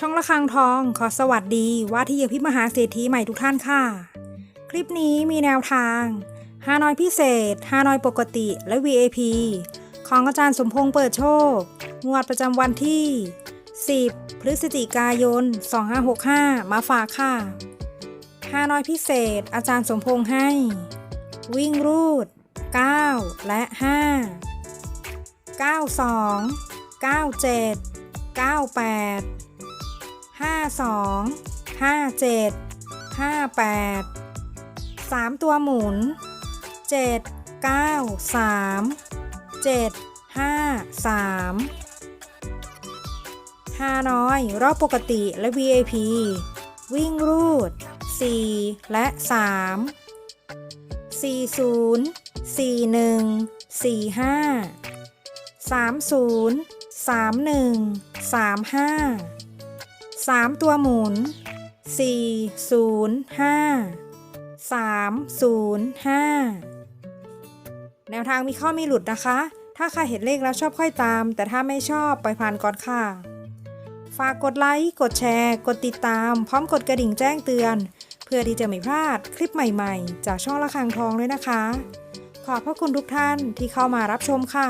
ช่องละคังทองขอสวัสดีว่าที่เยพิมหาเศรษฐีใหม่ทุกท่านค่ะ คลิปนี้มีแนวทางฮานอยพิเศษฮานอยปกติและ VAP ของอาจารย์สมพงษ์เปิดโชค งวดประจำวันที่ 10 พฤศจิกายน 2565 มาฝากค่ะฮานอยพิเศษ อาจารย์สมพงษ์ให้ วิ่งรูด 9 และ 5 92 97 98 52 57 58 3 ตัวหมุน 7 9 3 7 5 3 5น้อยรอบปกติและ VIP วิ่งรูด 4 และ 3 40 41 45 30 31 35 3 ตัวหมุน 4 0 5 3 0 5 แนวทางมีข้อมีหลุดนะคะ ถ้าใครเห็นเลขแล้วชอบค่อยตาม แต่ถ้าไม่ชอบไปผ่านก่อนค่ะ ฝากกดไลค์ กดแชร์ กดติดตาม พร้อมกดกระดิ่งแจ้งเตือน เพื่อที่จะไม่พลาดคลิปใหม่ๆ จากช่องละคังทองด้วยนะคะ ขอบพระคุณทุกท่านที่เข้ามารับชมค่ะ